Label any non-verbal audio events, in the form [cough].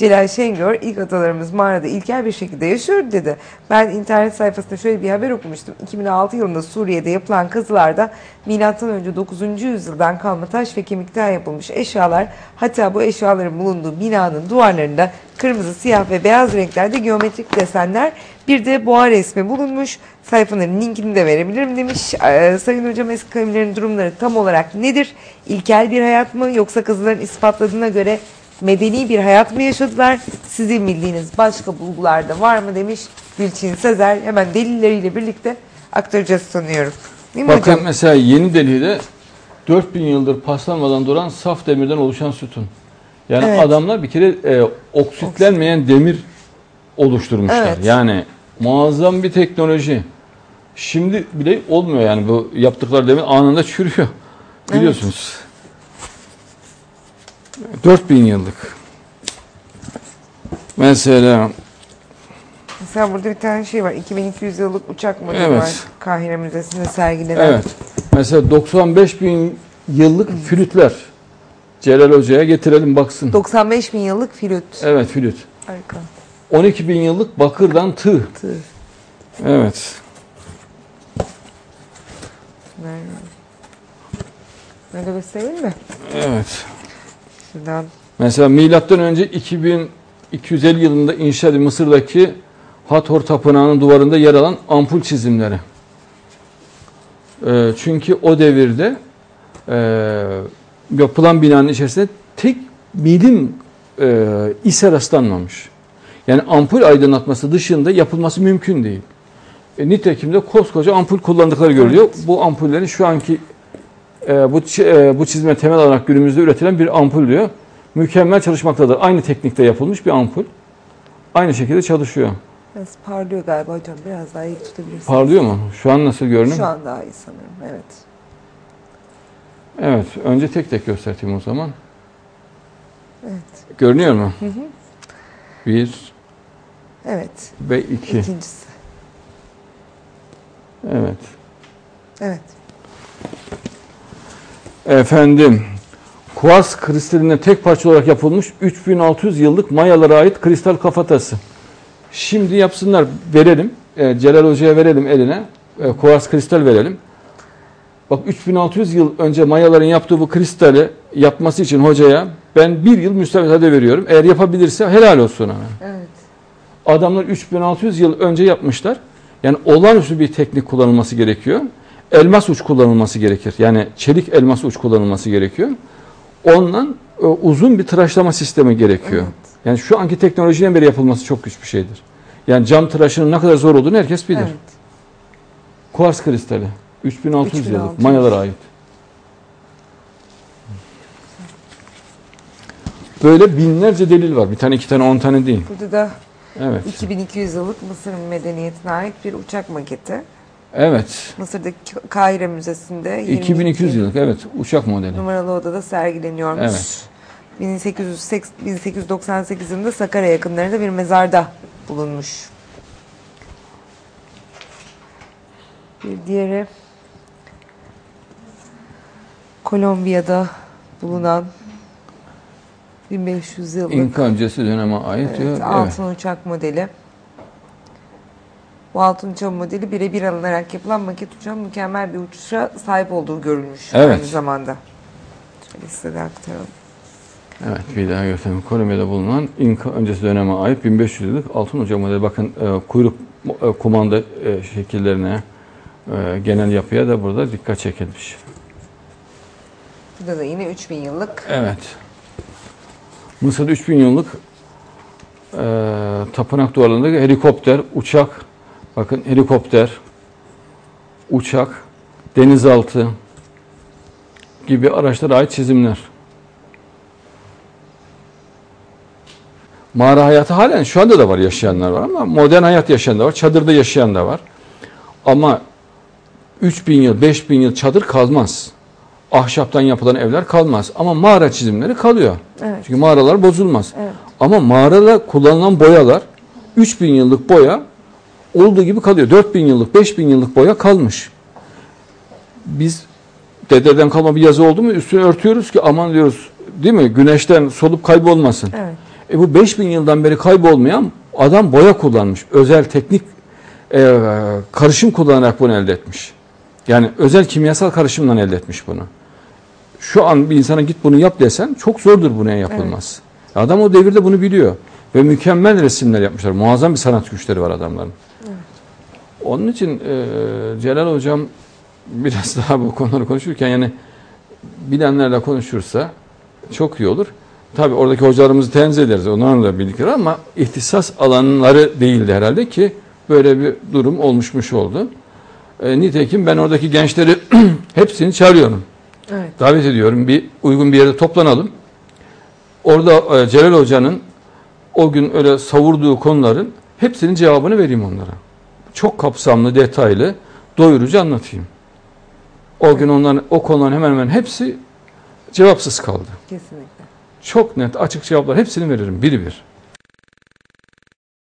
Celal Şengör ilk atalarımız mağarada ilkel bir şekilde yaşıyor dedi. Ben internet sayfasında şöyle bir haber okumuştum. 2006 yılında Suriye'de yapılan kazılarda M.Ö. 9. yüzyıldan kalma taş ve kemikten yapılmış eşyalar hatta bu eşyaların bulunduğu binanın duvarlarında kırmızı, siyah ve beyaz renklerde geometrik desenler bir de boğa resmi bulunmuş. Sayfanın linkini de verebilirim demiş. Ee, Sayın Hocam eski kavimlerin durumları tam olarak nedir? İlkel bir hayat mı yoksa kazıların ispatladığına göre medeni bir hayat mı yaşadılar? Sizin bildiğiniz başka bulgular da var mı demiş Gülçin Sezer. Hemen delilleriyle birlikte aktaracağız sanıyorum. Değil mi Bakın hocam? mesela Yeni Delhi'de 4000 yıldır paslanmadan duran saf demirden oluşan sütun. Yani Evet. adamlar bir kere e, oksitlenmeyen demir oluşturmuşlar. Evet. Yani muazzam bir teknoloji. Şimdi bile olmuyor yani bu yaptıkları demir anında çürüyor. Biliyorsunuz. 4000 yıllık. Mesela Mesela burada bir tane şey var. 2200 yıllık uçak modeli Evet. var. Kahire Müzesi'nde sergilenen. Evet. Mesela 95 bin yıllık flütler. Celal Hoca'ya getirelim baksın. 95 bin yıllık flüt. Evet flüt. Harika. 12 bin yıllık bakırdan tığ. Tığ. Evet. Nerede? Böyle göstereyim mi? Evet. Şuradan. Mesela milattan önce 2250 yılında inşa edilen Mısır'daki Hathor Tapınağı'nın duvarında yer alan ampul çizimleri. Ee, çünkü o devirde e, yapılan binanın içerisinde tek milim e, ise rastlanmamış. Yani ampul aydınlatması dışında yapılması mümkün değil. E, nitekim de koskoca ampul kullandıkları görülüyor. Bu ampullerin şu anki e, bu, e, bu çizme temel olarak günümüzde üretilen bir ampul diyor. Mükemmel çalışmaktadır. Aynı teknikte yapılmış bir ampul. Aynı şekilde çalışıyor. Biraz parlıyor galiba hocam. Biraz daha iyi tutabilirsiniz. Parlıyor mu? Şu an nasıl görünüyor? Şu an daha iyi sanırım. Evet. Evet. Önce tek tek göstereyim o zaman. Evet. Görünüyor mu? Hı hı. Bir Evet. ve iki. İkincisi. Evet. Evet. Efendim, kuars kristalinden tek parça olarak yapılmış 3600 yıllık Mayalara ait kristal kafatası. Şimdi yapsınlar, verelim. E, Celal Hoca'ya verelim eline. E, kuars kristal verelim. Bak 3600 yıl önce Mayaların yaptığı bu kristali yapması için hocaya ben bir yıl müstahede veriyorum. Eğer yapabilirse helal olsun ona. Evet. Adamlar 3600 yıl önce yapmışlar. Yani olağanüstü bir teknik kullanılması gerekiyor. Elmas uç kullanılması gerekir. Yani çelik elmas uç kullanılması gerekiyor. Ondan e, uzun bir tıraşlama sistemi gerekiyor. Evet. Yani şu anki teknolojiden beri yapılması çok güç bir şeydir. Yani cam tıraşının ne kadar zor olduğunu herkes bilir. Evet. Kuars kristali. 3600 yıllık 3600. Mayalara ait. Böyle binlerce delil var. Bir tane, iki tane, on tane değil. Burada da Evet. 2200 yıllık Mısır medeniyetine ait bir uçak maketi. Evet. Mısır'daki Kahire Müzesi'nde 22 2200 yıllık evet uçak modeli. numaralı odada sergileniyormuş. Evet. 1880 1898 yılında Sakarya yakınlarında bir mezarda bulunmuş. Bir diğeri Kolombiya'da bulunan 1500 yıllık İnka öncesi döneme ait diyor. evet, Evet. altın uçak modeli. Bu altın uçak modeli birebir alınarak yapılan maket uçağın mükemmel bir uçuşa sahip olduğu görülmüş Evet. aynı zamanda. Şöyle size aktaralım. Evet bir daha göstereyim. Kolombiya'da bulunan İnka öncesi döneme ait 1500 yıllık altın uçak modeli. Bakın e, kuyruk e, kumanda e, şekillerine e, genel yapıya da burada dikkat çekilmiş. Burada da yine 3000 yıllık Evet. Mısır'da 3000 yıllık e, tapınak duvarlarındaki helikopter, uçak, bakın helikopter, uçak, denizaltı gibi araçlara ait çizimler. Mağara hayatı halen şu anda da var yaşayanlar var ama modern hayat yaşayan da var, çadırda yaşayan da var. Ama 3000 yıl, 5000 yıl çadır kalmaz. Ahşaptan yapılan evler kalmaz. Ama mağara çizimleri kalıyor. Evet. Çünkü mağaralar bozulmaz. Evet. Ama mağarada kullanılan boyalar 3000 yıllık boya olduğu gibi kalıyor. 4000 yıllık, 5000 yıllık boya kalmış. Biz dededen kalma bir yazı oldu mu üstünü örtüyoruz ki aman diyoruz değil mi? Güneşten solup kaybolmasın. Evet. E bu 5000 yıldan beri kaybolmayan adam boya kullanmış. Özel teknik e, karışım kullanarak bunu elde etmiş. Yani özel kimyasal karışımdan elde etmiş bunu. Şu an bir insana git bunu yap desen çok zordur buna yapılmaz. Adam o devirde bunu biliyor. Ve mükemmel resimler yapmışlar. Muazzam bir sanat güçleri var adamların. Onun için e, Celal Hocam biraz [laughs] daha bu konuları konuşurken yani bilenlerle konuşursa çok iyi olur. Tabii oradaki hocalarımızı tenzih ederiz. Onlarla birlikte ama ihtisas alanları değildi herhalde ki böyle bir durum olmuşmuş oldu. E, nitekim ben oradaki gençleri [clears throat] hepsini çağırıyorum. Evet. Davet ediyorum. Bir uygun bir yerde toplanalım. Orada e, Celal Hoca'nın o gün öyle savurduğu konuların hepsinin cevabını vereyim onlara. Çok kapsamlı, detaylı, doyurucu anlatayım. O gün onların o konuların hemen hemen hepsi cevapsız kaldı. Kesinlikle. Çok net, açık cevaplar hepsini veririm biri bir.